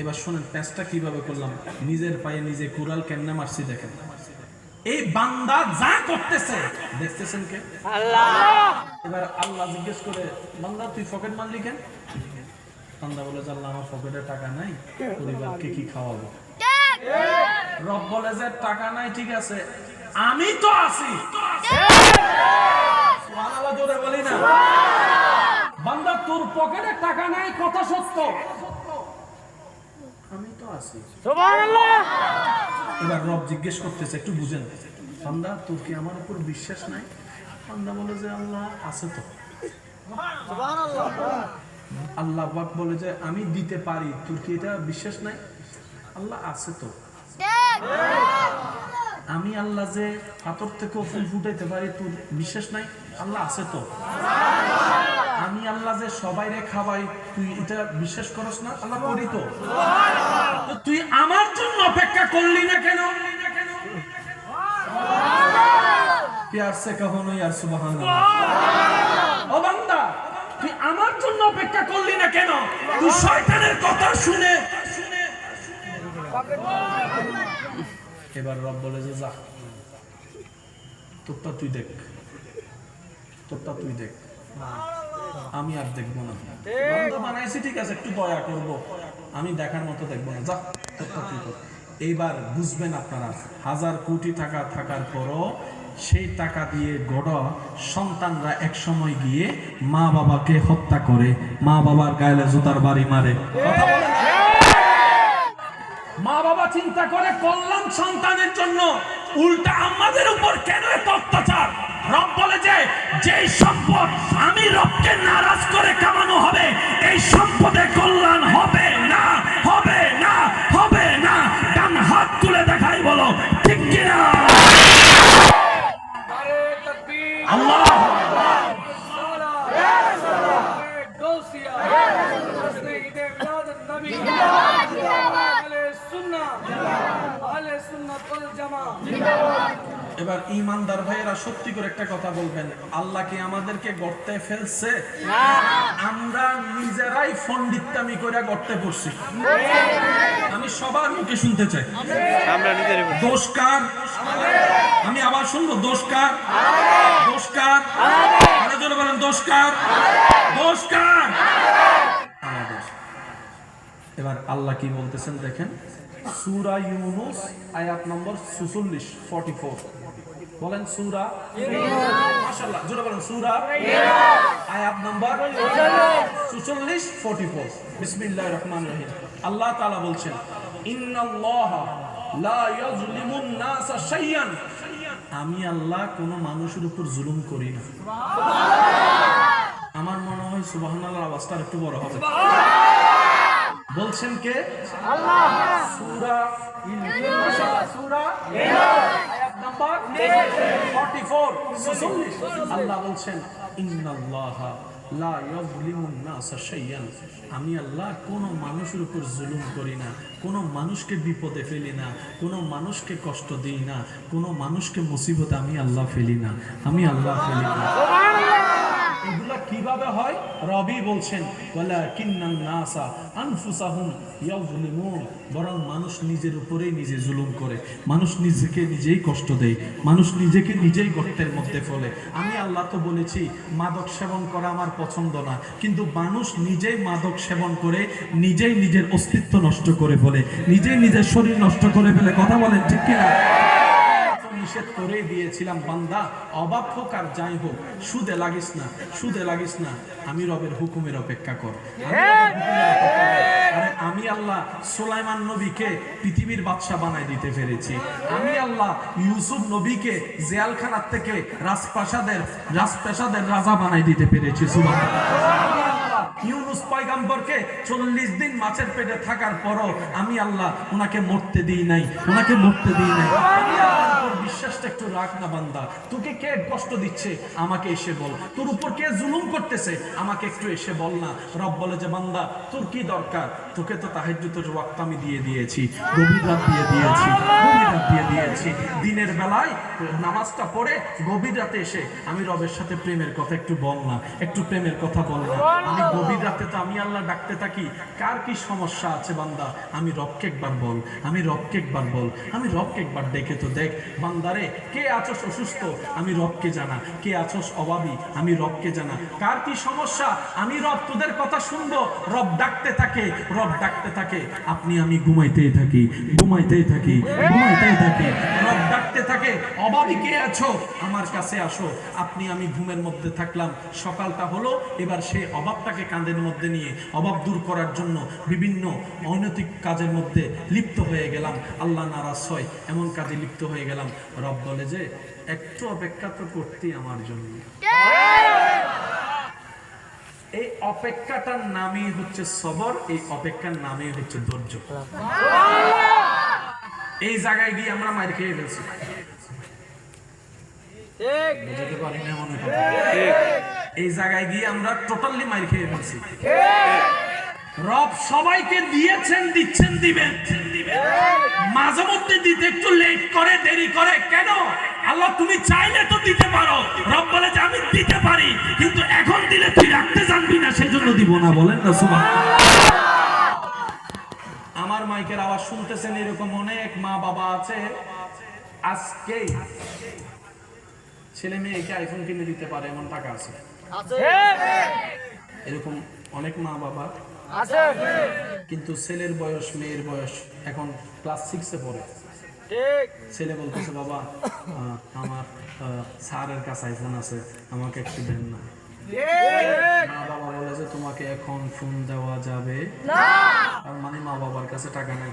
এবার শোনেন প্যাঁচটা কীভাবে করলাম? নিজের পায়ে নিজে কুড়াল কেমনে মারছি দেখেন। এই বান্দা যা করতেছে দেখতেছেন কে? এবার আল্লাহ জিজ্ঞেস করে বান্দা তুই পকেট মারলি কেন? বান্দা বলে যে আল্লাহ আমার পকেটে টাকা নাই পরিবারকে কি খাওয়াবো? রব বলে যে টাকা নাই ঠিক আছে আমি তো আছি। জোরে বলি না। বান্দা তোর পকেটে টাকা নাই কথা সত্য। আমি তো আছি। এবার রব জিজ্ঞেস করতেছে একটু বুঝেন। বান্দা তোর কি আমার উপর বিশ্বাস নাই? বান্দা বলে যে আল্লাহ আছে তো। আল্লাহ পাক বলে যে আমি দিতে পারি। তোর কি এটা বিশ্বাস নাই? আল্লাহ আছে তো। আমি আল্লাহ যে পাথর থেকে ফুল ফুটাইতে পারি তোর বিশ্বাস নাই? আল্লাহ আছে তো। আমি আল্লাহ যে সবাইরে খাওয়াই, তুই এটা বিশ্বাস করস না? আল্লাহ করি তো। তুই আমার জন্য অপেক্ষা করলি না কেন? প্যার সে কখনো সুবহান ও তুই আমার জন্য অপেক্ষা করলি না কেন? তুই শয়তানের কথা শুনে। এবার রব বলে যে, যা। তোরটা তুই দেখ। তোরটা তুই দেখ। আমি আর দেখব না। বানাইছি, ঠিক আছে, একটু দয়া করব। আমি দেখার মতো দেখব না। যা, তোরটা তুই কর এইবার বুঝবেন আপনারা, হাজার কোটি টাকা থাকার পরও সেই টাকা দিয়ে গড় সন্তানরা এক সময় গিয়ে মা বাবাকে হত্যা করে, মা বাবার গায়ে জুতার বাড়ি মারে। কথা মা বাবা চিন্তা করে কল্যাণ সন্তানের জন্য উল্টা আমাদের উপর কেন এত অত্যাচার? রব বলে যে, যেই সম্পদ আমি রবকে নারাজ করে কামানো হবে, এই সম্পদে কল্যাণ হবে না। এবার ইমানদার ভাইয়েরা সত্যি করে একটা কথা বলবেন। আল্লাহ কি আমাদেরকে গর্তে ফেলছে? আমরা নিজেরাই ফন্ডিত্তামি করে গর্তে পড়ছি। আমি সবার মুখে শুনতে চাই। আমরা নিজের দোষকার আমি আবার শুনব দোষকার দোষকার আরও জোরে বলেন দোষকার দোষকার আমাদের। এবার আল্লাহ কি বলতেছেন দেখেন? সূরা ইউনুস, আয়াত নম্বর 46 44 বলেন সূরা। মাশাআল্লাহ, জোরে বলেন, সূরা। আয়াত নম্বর 46 44 বিসমিল্লাহির রহমানির রহিম। আল্লাহ তাআলা বলছেন, ইন্নাল্লাহা লা ইয়াজলিমুন শাইয়ান আমি আল্লাহ কোনো মানুষের উপর জুলুম করি না। আমার মনে হয় সুবহানাল্লাহর আওয়াজটা একটু বড় হবে। বলছেন কে? আল্লাহ। সূরা মাশাআল্লাহ সূরা আয়াত নাম্বার 44 46 আল্লাহ বলছেন ইন্নাল্লাহা লা ইয়াজলিমুন নাসা শাইয়ান আমি আল্লাহ কোন মানুষের উপর জুলুম করি না কোন মানুষকে বিপদে ফেলি না কোন মানুষকে কষ্ট দিই না কোন মানুষকে মুসিবতে আমি আল্লাহ ফেলি না। আমি আল্লাহ ফেলি না। এগুলা কীভাবে হয়? রবি বলছেন বরং মানুষ নিজের উপরেই নিজে জুলুম করে। মানুষ নিজেকে নিজেই কষ্ট দেয়। মানুষ নিজেকে নিজেই গর্তের মধ্যে ফলে। আমি আল্লাহ তো বলেছি, মাদক সেবন করা আমার পছন্দ না। কিন্তু মানুষ নিজেই মাদক সেবন করে, নিজেই নিজের অস্তিত্ব নষ্ট করে ফেলে। নিজেই নিজের শরীর নষ্ট করে ফেলে। কথা বলেন ঠিক কিনা? নিষেধ করে দিয়েছিলাম বান্দা অবাক হোক আর যাই হোক সুদে লাগিস না সুদে লাগিস না। আমি রবের হুকুমের অপেক্ষা কর। আমি। আরে আল্লাহ সুলাইমান নবীকে পৃথিবীর বাদশা বানাই দিতে পেরেছি। আমি আল্লাহ ইউসুফ নবীকে জেলখানার থেকে রাজপ্রাসাদের রাজপ্রাসাদের রাজা বানাই দিতে পেরেছি সুবহানাল্লাহ। ইউনুস পয়গাম্বরকে চল্লিশ দিন মাছের পেটে থাকার পরও আমি আল্লাহ ওনাকে মরতে দিই নাই ওনাকে মরতে দিই নাই। বিশ্বাসটা একটু রাখ না বান্দা। তোকে কে কষ্ট দিচ্ছে? আমাকে এসে বল। তোর উপর কে জুলুম করতেছে? আমাকে একটু এসে বল না। রব বলে যে, বান্দা, তোর কি দরকার? তোকে তো তাহাজ্জুদের ওয়াক্ত আমি দিয়ে দিয়েছি। গভীর রাত দিয়ে দিয়েছি। দিয়ে দিয়েছি। দিনের বেলায় নামাজটা পড়ে গভীর রাতে এসে আমি রবের সাথে প্রেমের কথা একটু বল না। একটু প্রেমের কথা বল না। আমি গভীর রাতে তো আমি আল্লাহ ডাকতে থাকি। কার কি সমস্যা আছে বান্দা? আমি রবকে একবার বল। আমি রবকে একবার বল। আমি রবকে একবার দেখে তো দেখ। বান্দারে কে আছোস অসুস্থ? আমি রবকে জানা। কে আছোস অভাবী? আমি রবকে জানা। কার কি সমস্যা? আমি রব, তোদের কথা শুনব। রব ডাকতে থাকে, রব ডাকতে থাকে। আপনি, আমি ঘুমাইতেই থাকি ঘুমাইতেই থাকি ঘুমাইতেই থাকি। রব ডাকতে থাকে, অভাবী কে আছো? আমার কাছে আসো। আপনি, আমি ঘুমের মধ্যে থাকলাম। সকালটা হলো, এবার সেই অভাবটাকে কাঁধের মধ্যে নিয়ে, অভাব দূর করার জন্য বিভিন্ন অনৈতিক কাজের মধ্যে লিপ্ত হয়ে গেলাম। আল্লাহ নারাজ হয়, এমন কাজে লিপ্ত হয়ে গেলাম। রব বলে যে, একটু অপেক্ষা তো করতেই আমার জন্য। এই অপেক্ষাটার নামই হচ্ছে সবর, এই অপেক্ষার নামই হচ্ছে ধৈর্য। এই জায়গায় গিয়ে আমরা মার খেয়ে ফেলছি। এই জায়গায় গিয়ে আমরা টোটালি মার খেয়ে ফেলছি। রব সবাইকে দিয়েছেন, দিচ্ছেন দিবেন দিবেন। মাঝে মধ্যে দিতে একটু লেট করে দেরি করে। কেন? আল্লাহ তুমি চাইলে তো দিতে পারো। রব বলে যে আমি দিতে পারি কিন্তু এখন দিলে তুই রাখতে জানবি না সেই জন্য দিব না। বলেন না সুবাহ আমার মাইকের আওয়াজ শুনতেছেন এরকম অনেক মা বাবা আছে। আজকে ছেলে মেয়েকে আইফোন কিনে দিতে পারে এমন টাকা আছে। এরকম অনেক মা বাবা কিন্তু ছেলের বয়স মেয়ের বয়স এখন ক্লাস সিক্সে পড়ে। ছেলে বলতেছে বাবা আমার স্যারের কাছে আইফোন আছে আমাকে একটু দেন না। মা বাবা বলে যে তোমাকে এখন ফোন দেওয়া যাবে। আর মানে মা বাবার কাছে টাকা নেই।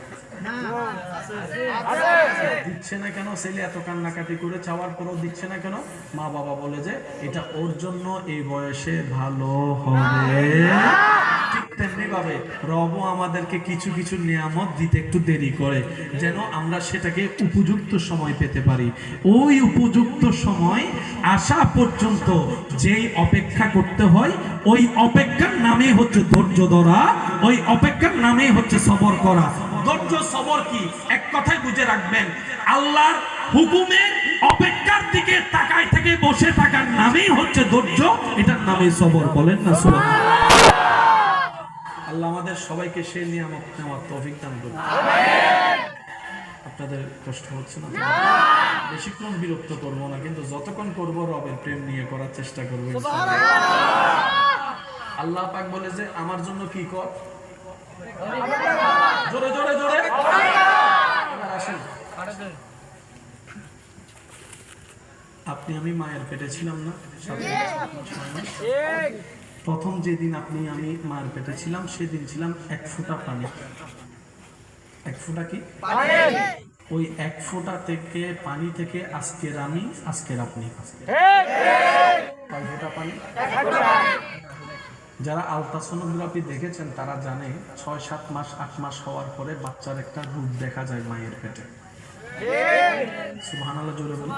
দিচ্ছে না কেন? ছেলে এত কান্নাকাটি করে চাওয়ার পরেও দিচ্ছে না কেন? মা বাবা বলে যে এটা ওর জন্য এই বয়সে ভালো হবে। ঠিক তেমনি ভাবে রবও আমাদেরকে কিছু কিছু নিয়ামত দিতে একটু দেরি করে, যেন আমরা সেটাকে উপযুক্ত সময় পেতে পারি। ওই উপযুক্ত সময় আসা পর্যন্ত যেই অপেক্ষা করতে হয়, ওই অপেক্ষার নামে হচ্ছে ধৈর্য ধরা, ওই অপেক্ষার নামে হচ্ছে সবর করা। ধৈর্য, সবর কি? এক কথায় বুঝে রাখবেন, আল্লাহর হুকুমে অপেক্ষার দিকে তাকায় থেকে বসে থাকার নামেই হচ্ছে ধৈর্য, এটার নামে সবর, বলেন না সুবহানাল্লাহ। আল্লাহ আমাদের সবাইকে সেই নিয়ামত নেওয়ার তৌফিক দান করুন। আপনাদের কষ্ট হচ্ছে না? বেশিক্ষণ বিরক্ত করব না কিন্তু যতক্ষণ করব রবের প্রেম নিয়ে করার চেষ্টা করব আল্লাহ পাক বলে যে আমার জন্য কি কর? জোরে জোরে জোরে। এবার আসেন। আপনি আমি মায়ের পেটে ছিলাম না। প্রথম যেদিন আপনি, আমি মার পেটে ছিলাম, সেদিন ছিলাম এক ফোঁটা পানি। এক ফোঁটা কি? ওই এক ফোঁটা থেকে, পানি থেকে আজকের আমি, আজকের আপনি। যারা আলট্রাসোনোগ্রাফি দেখেছেন, তারা জানে ছয়, সাত মাস, আট মাস হওয়ার পরে বাচ্চার একটা রূপ দেখা যায় মায়ের পেটে। সুবহানাল্লাহ, জোরে বলুন।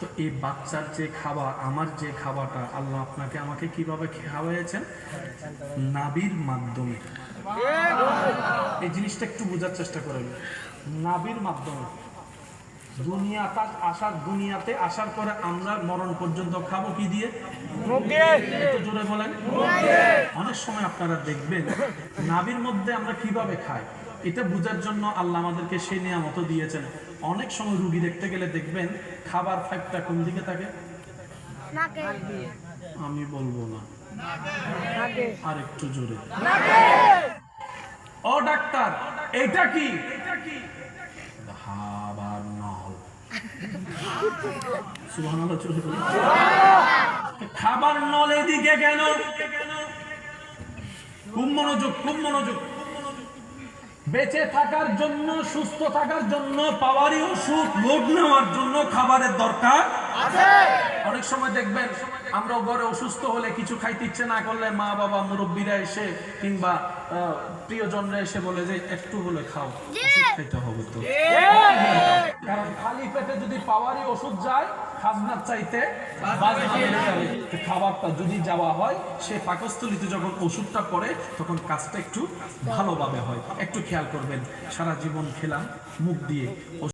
তো এই বাচ্চার যে খাবার, আমার যে খাবারটা আল্লাহ আপনাকে আমাকে কীভাবে খাওয়াইছেন নাবির মাধ্যমে। এই জিনিসটা একটু বোঝার চেষ্টা করেন। নাবির মাধ্যমে। আসার দুনিয়াতে আসার পরে আমরা মরণ পর্যন্ত খাব কি দিয়ে? জোরে বলেন। অনেক সময় আপনারা দেখবেন, নাবির মধ্যে আমরা কীভাবে খাই? এটা বোঝার জন্য আল্লাহ আমাদেরকে সেই নিয়ামত দিয়েছেন। অনেক সময় রুগী দেখতে গেলে দেখবেন খাবার ফাইভটা কোন দিকে থাকে? আমি বলব না। আর একটু জোরে। ও ডাক্তার এটা কি? খাবার নল। খাবার নল এদিকে কেন? খুব মনোযোগ খুব মনোযোগ। বেঁচে থাকার জন্য সুস্থ থাকার জন্য পাওয়ারই ওষুধ লোড নেওয়ার জন্য খাবারের দরকার অনেক সময় দেখবেন আমরা ঘরে অসুস্থ হলে কিছু খাইতে ইচ্ছে না করলে মা বাবা মুরব্বীরা এসে কিংবা প্রিয়জনরা এসে বলে যে একটু হলে খাও খেতে হবে তো। কারণ খালি পেটে যদি পাওয়ারই ওষুধ যায় খাজনার চাইতে খাবারটা যদি যাওয়া হয়, সে পাকস্থলিতে যখন ওষুধটা পড়ে, তখন কাজটা একটু ভালোভাবে হয়। একটু খেয়াল করবেন, সারা জীবন খেলাম, মুখ দিয়ে